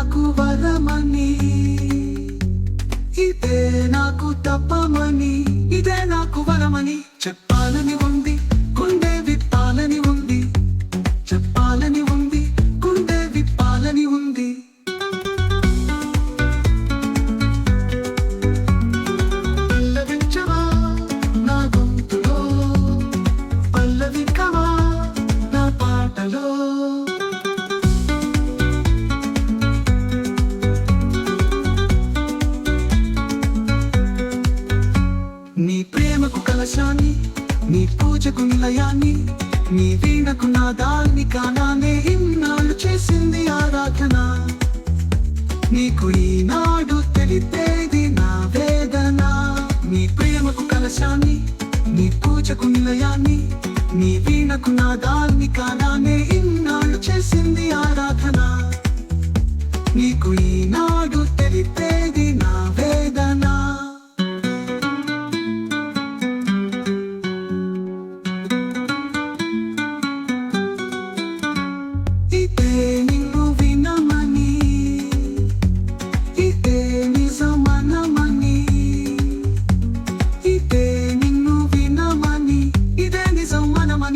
నాకు వరమని. ఇదే నాకు తప్పమని ఇదే నాకు వరమని చెప్ప. కలశాన్ని నీ పూజకు నిలయాన్ని నీ వీణకు నాదాన్ని కానానే ఇన్నాళ్ళు చేసింది ఆరాధన. నీకు ఈనాడు తెలిపేది నా వేదన. నీ ప్రేమకు కలశాన్ని నీ పూజకు నిలయాన్ని నీ వీణకు నాదాన్ని కానానే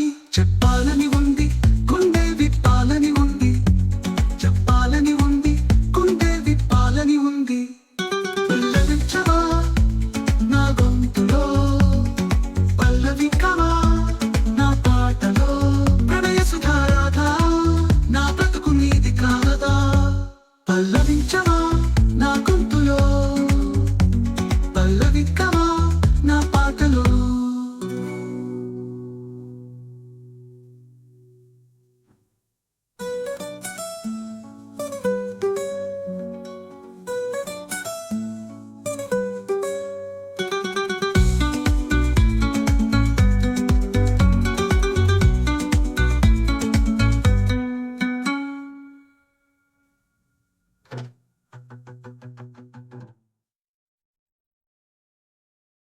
నిజమనమని చెప్పాలని ఉంది గుండె విప్పాలని ఉంది. చెప్పాలని ఉంది గుండె విప్పాలని ఉంది. పల్లవించవా నా గొంతులో? పల్లవికవా నా పాటలో? ప్రణయ సుధారాధా నా బ్రతుకు నీది కాదా? పల్లవించవా